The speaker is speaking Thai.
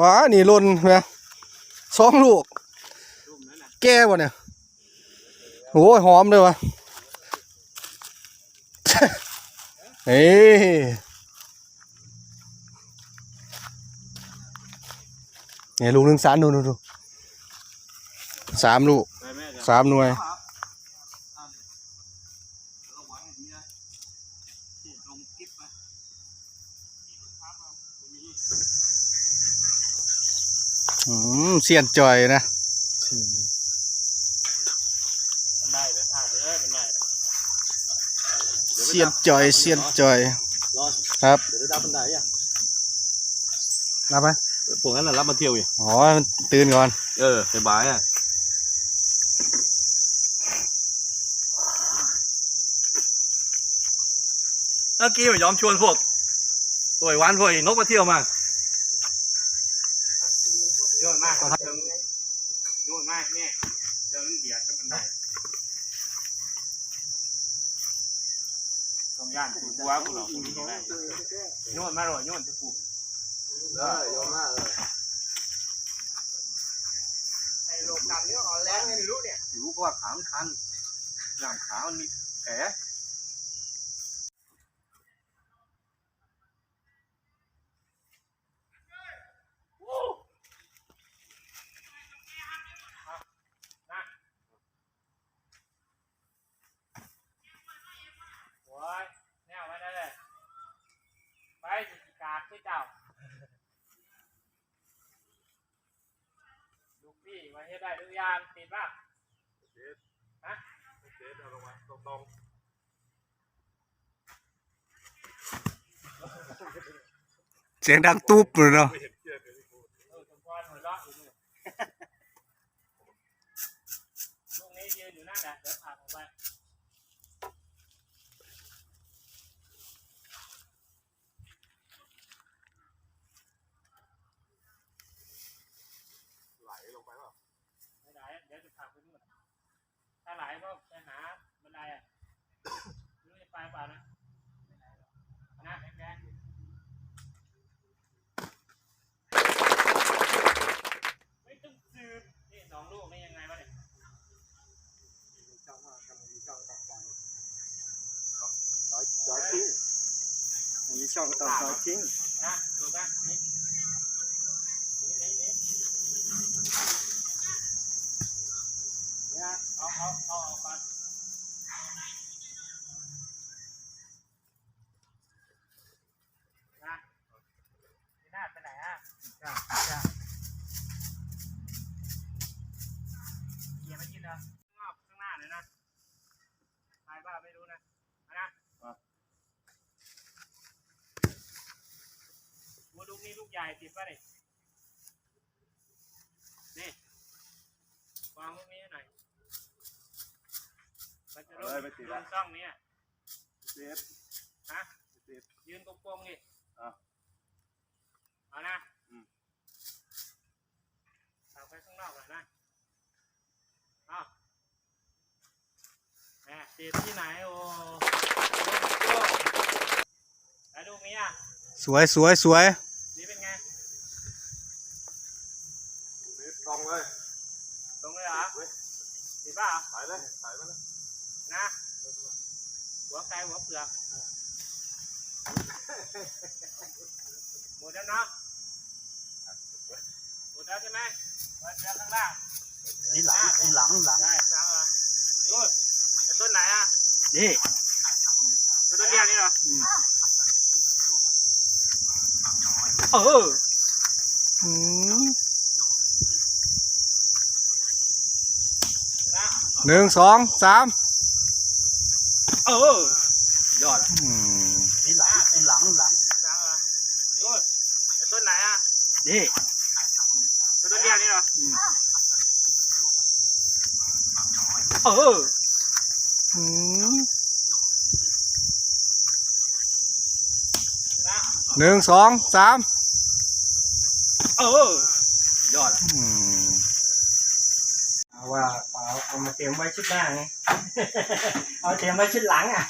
ว้านี่ล่นไหมสองลูก แก่บ่เนี่ยโอ้ยหอมเลยวะเฮ้ยเนี่ยลูกหนึ่งสามดูดูดูสามลูกสามหน่วย อืมเสียนจอยนะได้ไปผ่านเลยเป็นได้เสียนจอยเสียนจอยรอครับเดี๋ยวได้บันไดอะรับไหมพวกนั้นน่ะรับมาเที่ยวอีกอ๋อมันตื่นก่อน เออสบายอะเมื่อกี้ไม่ยอมชวนพวกพวกไอ้หวันพวกไอ้นกมาเที่ยวมา โยนมากโยนมากเนี่ยเดี๋ยวมันเบียดกันมันได้ต้องย่านผูกวัวพวกเราคนนี้ได้โยนมาหรอโยนจะผูกได้โยมมากเลยไอ้โลกันเนี่ยอ่อนแรงไม่รู้เนี่ยรู้ก็ว่าขามคันหลังขามันมีแผลโอ้ยแนวไว้ได้เลย ไปสิกาดที่ เจ้า ลูกพี่มาเฮ็ดได้ทุกอย่างติดป่ะฮะเจ๊เอาลงมาตรงเสียงดังตุ๊บเลยเนาะ ๆไม่เห็นเชือกเลยพี่กู เออสมพรหัวเราะอยู่นี่ลูกนี้ยืนอยู่นั่นแหละเดี๋ยวผ่านออกไปไหลลงไปเปล่าไม่ไหลเดี๋ยวจะผลักไปนู่น ถ้าไหลก็ไปหาบันไดอะไม่รู้จะไปเปล่านะไม่ไหลหรอกเอานะแดงๆไม่ต้องสืบนี่สองลูกนี่ยังไงวะเนี่ยร้อยร้อยทิ้งอันนี้ช่องต่อร้อยทิ้งนะดูกันนี่นี่นี่นี่ เอาเอาเอาเอาก่อนะนี่หน้าไปไหนอะจ้าจ้าเหยียบไม่กินเหรอข้างนอกข้างหน้าเลยนะไปบ้าไม่รู้นะเอานะว่าลูกนี้ลูกใหญ่ติดป่ะนี่นี่วางลูกนี้ให้หน่อย มันจะลงลงช่องนี้อะเซฟฮะเซฟ ยืนตรงๆนี่อะเอานะอืม เอาไปข้างนอกหน่อยนะเอาแหมติดที่ไหนโอ้โอ้แล้วลูกนี้อะสวยสวยสวยนี่เป็นไงเซฟตรงเลยตรงเลยเหรอติดป่ะ ถ่ายเลยถ่ายมาเลย นะ หัวไก่หัวเปลือกหมดแล้วเนาะหมดแล้วใช่ไหมหมดแล้วข้างล่างนี่หลังนี่หลังหลังได้หลังเหรอนู่นไอ้ต้นไหนอะนี่ต้นเดียวนี่เหรอเอออืมนะหนึ่งสองสาม เออ ยอดอืมนี่หลังนี่หลังหลังหลังเหรอนู่นไอ้ต้นไหนอะนี่ต้นเดียวนี่เหรอเอออืมนะหนึ่งสองสามเออ ยอดอืมเอาว่า เปล่าเอามาเตรียมไว้ชุดหน้าไง เอาเตรียมไว้ชุดหลังอะ